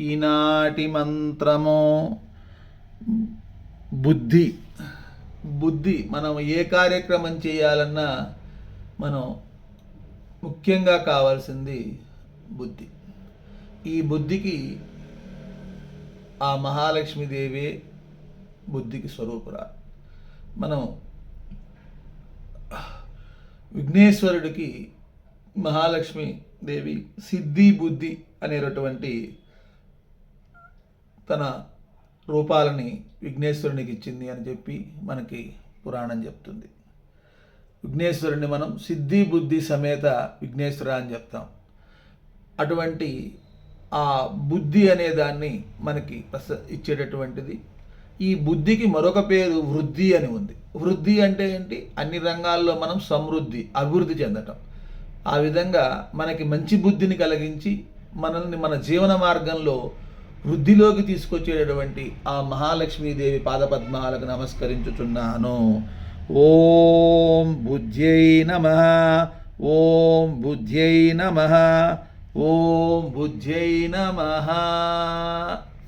ఈనాటి మంత్రము బుద్ధి. బుద్ధి మనం ఏ కార్యక్రమం చేయాలన్నా మనం ముఖ్యంగా కావాల్సింది బుద్ధి. ఈ బుద్ధికి ఆ మహాలక్ష్మీదేవి బుద్ధికి స్వరూపురా. మనం విఘ్నేశ్వరుడికి మహాలక్ష్మి దేవి సిద్ధి బుద్ధి అనేటటువంటి తన రూపాలని విఘ్నేశ్వరునికి ఇచ్చింది అని చెప్పి మనకి పురాణం చెప్తుంది. విఘ్నేశ్వరుని మనం సిద్ధి బుద్ధి సమేత విఘ్నేశ్వర అని చెప్తాం. అటువంటి ఆ బుద్ధి అనే దాన్ని మనకి ప్రస ఇచ్చేటటువంటిది. ఈ బుద్ధికి మరొక పేరు వృద్ధి అని ఉంది. వృద్ధి అంటే ఏంటి? అన్ని రంగాల్లో మనం సమృద్ధి అభివృద్ధి చెందటం. ఆ విధంగా మనకి మంచి బుద్ధిని కలిగించి మనల్ని మన జీవన మార్గంలో వృద్ధిలోకి తీసుకొచ్చేటటువంటి ఆ మహాలక్ష్మీదేవి పాదపద్మాలకు నమస్కరించుచున్నాను. ఓం బుద్ధ్యై నమ. ఓం బుద్ధ్యై నమ. ఓం బుద్ధ్యై నమ.